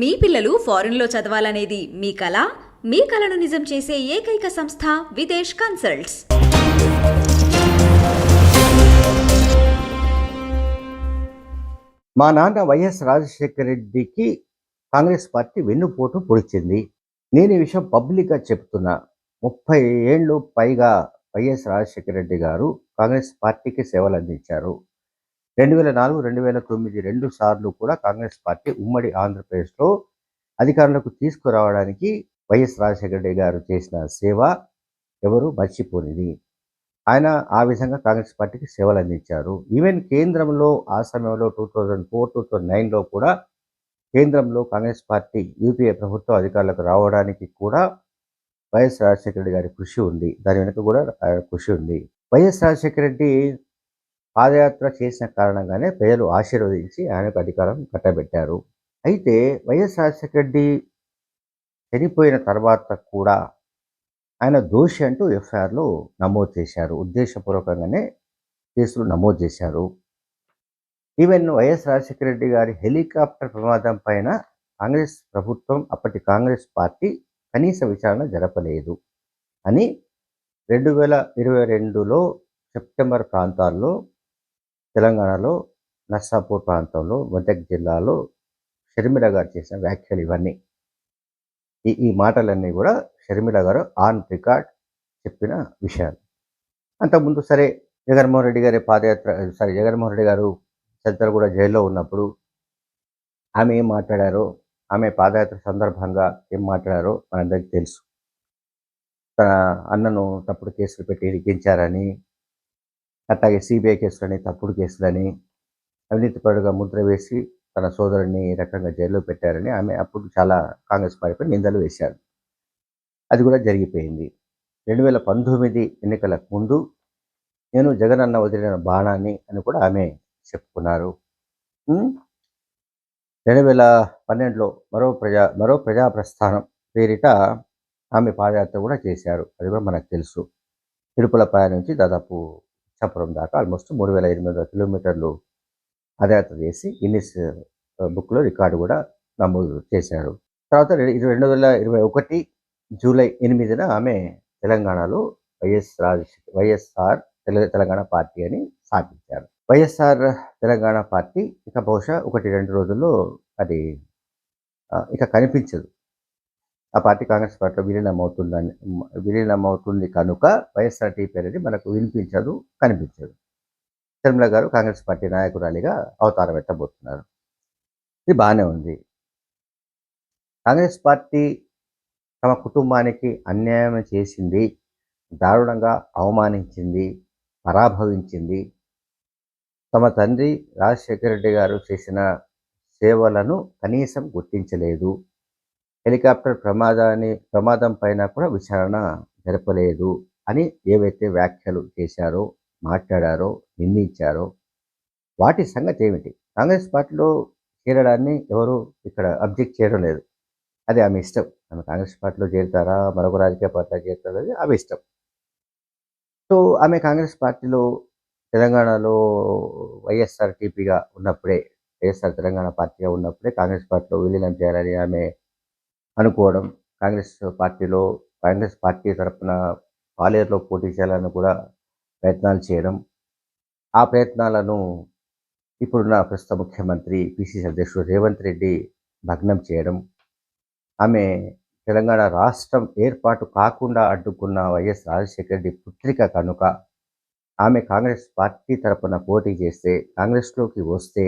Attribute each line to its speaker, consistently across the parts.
Speaker 1: మీ పిల్లలు ఫారెన్లో చదవాలనేది మీ కల మీ కలను నిజం చేసే ఏకైక సంస్థ విదేశ్ కన్సల్ట్స్.
Speaker 2: మా నాన్న వైఎస్ రాజశేఖర రెడ్డికి కాంగ్రెస్ పార్టీ వెన్నుపోటు పొడిచింది. నేను ఈ విషయం పబ్లిక్గా చెప్తున్నా. ముప్పై ఏళ్ళు పైగా వైఎస్ రాజశేఖర రెడ్డి గారు కాంగ్రెస్ పార్టీకి సేవలు అందించారు రెండు వేల నాలుగు రెండు వేల తొమ్మిది రెండు సార్లు కూడా కాంగ్రెస్ పార్టీ ఉమ్మడి ఆంధ్రప్రదేశ్లో అధికారంలోకి తీసుకురావడానికి వైఎస్ రాజశేఖర రెడ్డి గారు చేసిన సేవ ఎవరు? మర్చిపోనిది ఆయన ఆ విధంగా కాంగ్రెస్ పార్టీకి సేవలు అందించారు. ఈవెన్ కేంద్రంలో ఆ సమయంలో two thousand four two thousand నైన్లో కూడా కేంద్రంలో కాంగ్రెస్ పార్టీ యూపీఏ ప్రభుత్వం అధికారులకు రావడానికి కూడా వైఎస్ రాజశేఖర రెడ్డి గారి కృషి ఉంది. దాని వెనుక కూడా ఆయన కృషి ఉంది. వైఎస్ రాజశేఖర రెడ్డి పాదయాత్ర చేసిన కారణంగానే ప్రజలు ఆశీర్వదించి ఆయనకు అధికారం కట్టబెట్టారు. అయితే వైఎస్ రెడ్డి చనిపోయిన తర్వాత కూడా ఆయన దోషి అంటూ ఎఫ్ఐఆర్లో నమోదు చేశారు. ఉద్దేశపూర్వకంగానే కేసులు నమోదు చేశారు. ఈవెన్ వైఎస్ రాజశేఖర రెడ్డి గారి హెలికాప్టర్ ప్రమాదం పైన కాంగ్రెస్ ప్రభుత్వం అప్పటి కాంగ్రెస్ పార్టీ కనీస విచారణ జరపలేదు అని రెండు వేల ఇరవై రెండులో సెప్టెంబర్ ప్రాంతాల్లో తెలంగాణలో నర్సాపూర్ ప్రాంతంలో మెదక్ జిల్లాలో షర్మిల గారు చేసిన వ్యాఖ్యలు ఇవన్నీ. ఈ ఈ మాటలన్నీ కూడా షర్మిల గారు ఆన్ రికార్డ్ చెప్పిన విషయాలు. అంతకుముందు సరే జగన్మోహన్ రెడ్డి గారి పాదయాత్ర సారీ జగన్మోహన్ రెడ్డి గారు కూడా జైల్లో ఉన్నప్పుడు ఆమె ఏం మాట్లాడారో ఆమె పాదయాత్ర సందర్భంగా ఏం మాట్లాడారో మనందరికీ తెలుసు. తన అన్నను తప్పుడు కేసులు పెట్టి ఇరికించారని అట్లాగే సిబిఐ కేసులని తప్పుడు కేసులని అవినీతిపరుడుగా ముద్ర వేసి తన సోదరుడిని రకంగా జైల్లో పెట్టారని ఆమె అప్పుడు చాలా కాంగ్రెస్ పార్టీపై నిందలు వేశారు. అది కూడా జరిగిపోయింది. రెండు వేల పంతొమ్మిది ఎన్నికలకు ముందు నేను జగన్ అన్న వదిలిన బాణాన్ని అని కూడా ఆమె చెప్పుకున్నారు. రెండు వేల పన్నెండులో మరో ప్రజా మరో ప్రజా ప్రస్థానం పేరిట ఆమె పాదయాత్ర కూడా చేశారు. అది కూడా మనకు తెలుసు. తిరుపలపాయ నుంచి దాదాపు చప్పరం దాకా ఆల్మోస్ట్ మూడు వేల ఎనిమిది వందల కిలోమీటర్లు పాదయాత్ర చేసి ఇన్నిస్ బుక్లో uh, రికార్డు కూడా నమోదు చేశారు. తర్వాత రెండు వేల ఇరవై ఒకటి జూలై ఎనిమిదిన ఆమె తెలంగాణలో వైఎస్ రాజ వైఎస్ఆర్ తెలంగాణ పార్టీ అని స్థాపించారు. వైఎస్ఆర్ తెలంగాణ పార్టీ ఇక బహుశా ఒకటి రెండు రోజుల్లో అది uh, ఇక కనిపించదు. ఆ పార్టీ కాంగ్రెస్ పార్టీలో విలీనం అవుతుందని విలీనం అవుతుంది కనుక వైఎస్ఆర్టీపీ అనేది మనకు వినిపించదు కనిపించదు. శర్మిల గారు కాంగ్రెస్ పార్టీ నాయకురాలిగా అవతారం ఎత్తబోతున్నారు. ఇది బాగానే ఉంది. కాంగ్రెస్ పార్టీ తమ కుటుంబానికి అన్యాయం చేసింది దారుణంగా అవమానించింది పరాభవించింది. తమ తండ్రి రాజశేఖర రెడ్డి గారు చేసిన సేవలను కనీసం గుర్తించలేదు. హెలికాప్టర్ ప్రమాదాన్ని ప్రమాదం పైన కూడా విచారణ జరపలేదు అని ఏవైతే వ్యాఖ్యలు చేశారో మాట్లాడారో నిందించారో వాటి సంగతి ఏమిటి? కాంగ్రెస్ పార్టీలో చేరడాన్ని ఎవరు ఇక్కడ అబ్జెక్ట్ చేయడం లేదు. అది ఆమె ఇష్టం. ఆమె కాంగ్రెస్ పార్టీలో చేరుతారా? మరొక రాజకీయ పార్టీలో చేరుతారా? అది ఆమె ఇష్టం. సో ఆమె కాంగ్రెస్ పార్టీలో తెలంగాణలో వైఎస్ఆర్ టీపీగా ఉన్నప్పుడే వైఎస్ఆర్ తెలంగాణ పార్టీగా ఉన్నప్పుడే కాంగ్రెస్ పార్టీలో విలీనం చేయాలని ఆమె అనుకోవడం. కాంగ్రెస్ పార్టీలో కాంగ్రెస్ పార్టీ తరఫున పాలేరులో పోటీ చేయాలని కూడా ప్రయత్నాలు చేయడం. ఆ ప్రయత్నాలను ఇప్పుడున్న ప్రస్తుత ముఖ్యమంత్రి పిసిసి అధ్యక్షుడు రేవంత్ రెడ్డి భగ్నం చేయడం. ఆమె తెలంగాణ రాష్ట్రం ఏర్పాటు కాకుండా అడ్డుకున్న వైఎస్ రాజశేఖర రెడ్డి పుత్రిక కనుక ఆమె కాంగ్రెస్ పార్టీ తరపున పోటీ చేస్తే కాంగ్రెస్లోకి వస్తే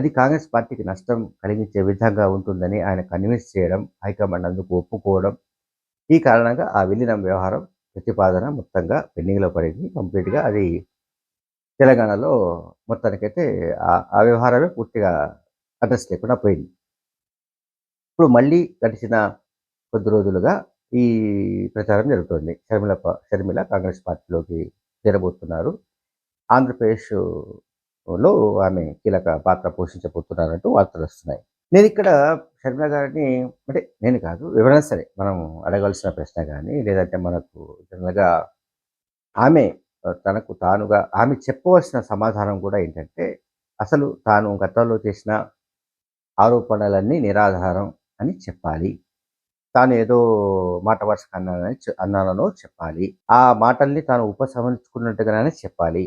Speaker 2: అది కాంగ్రెస్ పార్టీకి నష్టం కలిగించే విధంగా ఉంటుందని ఆయన కన్విన్స్ చేయడం హైకమాండ్ అందుకు ఒప్పుకోవడం ఈ కారణంగా ఆ విలీనం వ్యవహారం ప్రతిపాదన మొత్తంగా పెండింగ్లో పడింది. కంప్లీట్గా అది తెలంగాణలో మొత్తానికైతే ఆ- వ్యవహారమే పూర్తిగా అడ్రస్ లేకుండా పోయింది. ఇప్పుడు మళ్ళీ గడిచిన కొద్ది రోజులుగా ఈ ప్రచారం జరుగుతుంది. షర్మిల ప- షర్మిల కాంగ్రెస్ పార్టీలోకి చేరబోతున్నారు. లో ఆమె కీలక పాత్ర పోషించబోతున్నారంటూ వార్తలు వస్తున్నాయి. నేను ఇక్కడ షర్మిల గారిని అంటే నేను కాదు ఎవరైనా సరే మనం అడగాల్సిన ప్రశ్న కానీ లేదంటే మనకు జనరల్గా ఆమె తనకు తానుగా ఆమె చెప్పవలసిన సమాధానం కూడా ఏంటంటే అసలు తాను గతంలో చేసిన ఆరోపణలన్నీ నిరాధారం అని చెప్పాలి. తాను ఏదో మాట వరుసగా అన్నానని అన్నానో చెప్పాలి. ఆ మాటల్ని తాను ఉపసంహరించుకున్నట్టుగానే చెప్పాలి.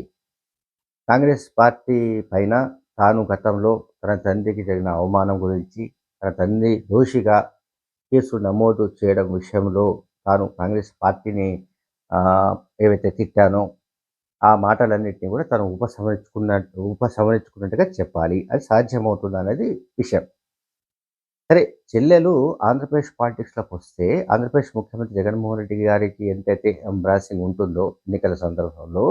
Speaker 2: కాంగ్రెస్ పార్టీ పైన తాను గతంలో తన తండ్రికి జరిగిన అవమానం గురించి తన తండ్రి దోషిగా కేసు నమోదు చేయడం విషయంలో తాను కాంగ్రెస్ పార్టీని ఏవైతే తిట్టానో ఆ మాటలన్నింటినీ కూడా తను ఉపసంహరించుకున్న ఉపసంహరించుకున్నట్టుగా చెప్పాలి. అది సాధ్యమవుతుంది అనేది విషయం. సరే చెల్లెలు ఆంధ్రప్రదేశ్ పాలిటిక్స్లోకి వస్తే ఆంధ్రప్రదేశ్ ముఖ్యమంత్రి జగన్మోహన్ రెడ్డి గారికి ఎంతైతే ఎంబ్రాసింగ్ ఉంటుందో ఎన్నికల సందర్భంలో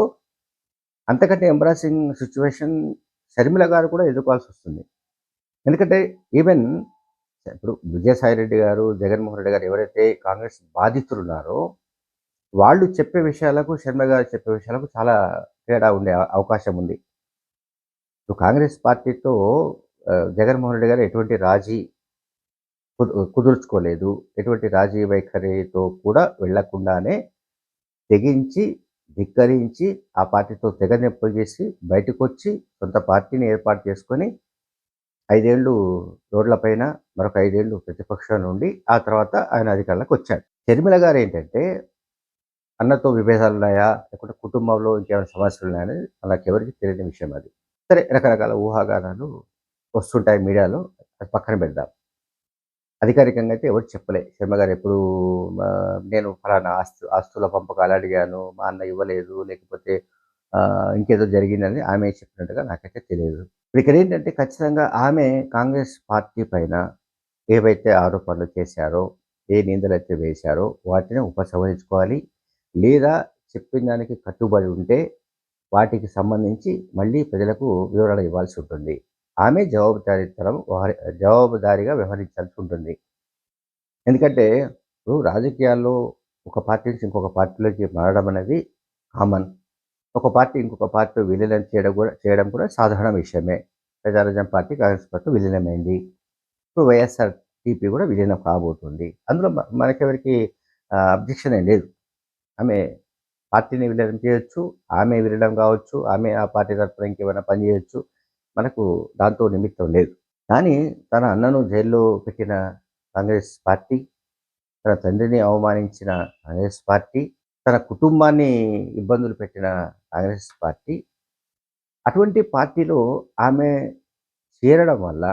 Speaker 2: అంతకంటే ఎంబ్రాసింగ్ సిచ్యువేషన్ షర్మిల గారు కూడా ఎదుర్కోవాల్సి వస్తుంది. ఎందుకంటే ఈవెన్ ఇప్పుడు విజయసాయి రెడ్డి గారు జగన్మోహన్ రెడ్డి గారు ఎవరైతే కాంగ్రెస్ బాధితులు ఉన్నారో వాళ్ళు చెప్పే విషయాలకు శర్మ గారు చెప్పే విషయాలకు చాలా తేడా ఉండే అవకాశం ఉంది. ఇప్పుడు కాంగ్రెస్ పార్టీతో జగన్మోహన్ రెడ్డి గారు ఎటువంటి రాజీ కుదు- కుదుర్చుకోలేదు. ఎటువంటి రాజీ వైఖరితో కూడా వెళ్ళకుండానే తెగించి ధిక్కరించి ఆ పార్టీతో తెగనెప్పులు చేసి బయటకు వచ్చి సొంత పార్టీని ఏర్పాటు చేసుకొని ఐదేళ్ళు రోడ్లపైన మరొక ఐదేళ్ళు ప్రతిపక్షం నుండి ఆ తర్వాత ఆయన అధికారంలోకి వచ్చాడు. షర్మిల గారు ఏంటంటే అన్నతో విభేదాలు ఉన్నాయా? లేకుంటే కుటుంబంలో ఇంకేమైనా సమస్యలు ఉన్నాయని మనకు ఎవరికి తెలియని విషయం అది. సరే రకరకాల ఊహాగానాలు వస్తుంటాయి మీడియాలో అది పక్కన పెడదాం. అధికారికంగా అయితే ఎవరు చెప్పలే. శర్మ గారు ఎప్పుడు నేను ఫలానా ఆస్తు ఆస్తుల పంపకాలు అడిగాను మా అన్న ఇవ్వలేదు లేకపోతే ఇంకేదో జరిగిందని ఆమె చెప్పినట్టుగా నాకైతే తెలియదు. ఇప్పుడు ఇక్కడ ఏంటంటే ఖచ్చితంగా ఆమె కాంగ్రెస్ పార్టీ పైన ఏవైతే ఆరోపణలు చేశారో ఏ నిందలు అయితే వేశారో వాటిని ఉపసంహరించుకోవాలి. లేదా చెప్పిన దానికి కట్టుబడి ఉంటే వాటికి సంబంధించి మళ్ళీ ప్రజలకు వివరణ ఇవ్వాల్సి ఉంటుంది. ఆమె జవాబుదారీతనం వ్యవహరి- జవాబుదారీగా వ్యవహరించాల్సి ఉంటుంది. ఎందుకంటే ఇప్పుడు రాజకీయాల్లో ఒక పార్టీ నుంచి ఇంకొక పార్టీలోకి మారడం అనేది కామన్. ఒక పార్టీ ఇంకొక పార్టీ విలీనం చేయడం కూడా చేయడం కూడా సాధారణ విషయమే. ప్రజారాజ్యం పార్టీ కాంగ్రెస్ పార్టీ విలీనమైంది. ఇప్పుడు వైఎస్ఆర్ టీపీ కూడా విలీనం కాబోతుంది. అందులో మనకెవరికి అబ్జెక్షన్ ఏం లేదు. ఆమె పార్టీని విలీనం చేయొచ్చు ఆమె విలీనం కావచ్చు ఆమె ఆ పార్టీ తరఫున ఇంకేమైనా పని చేయొచ్చు. మనకు దాంతో నిమిత్తం లేదు. కానీ తన అన్నను జైల్లో పెట్టిన కాంగ్రెస్ పార్టీ తన తండ్రిని అవమానించిన కాంగ్రెస్ పార్టీ తన కుటుంబాన్ని ఇబ్బందులు పెట్టిన కాంగ్రెస్ పార్టీ అటువంటి పార్టీలో ఆమె చేరడం వల్ల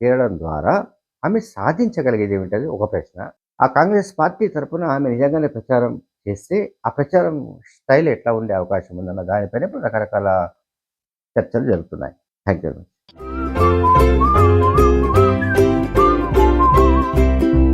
Speaker 2: చేరడం ద్వారా ఆమె సాధించగలిగేది ఏమిటది? ఒక ప్రశ్న. ఆ కాంగ్రెస్ పార్టీ తరఫున ఆమె నిజంగానే ప్రచారం చేస్తే ఆ ప్రచారం స్టైల్ ఎట్లా ఉండే అవకాశం ఉందన్న దానిపైన ఇప్పుడు రకరకాల చర్చలు జరుగుతున్నాయి. hexagons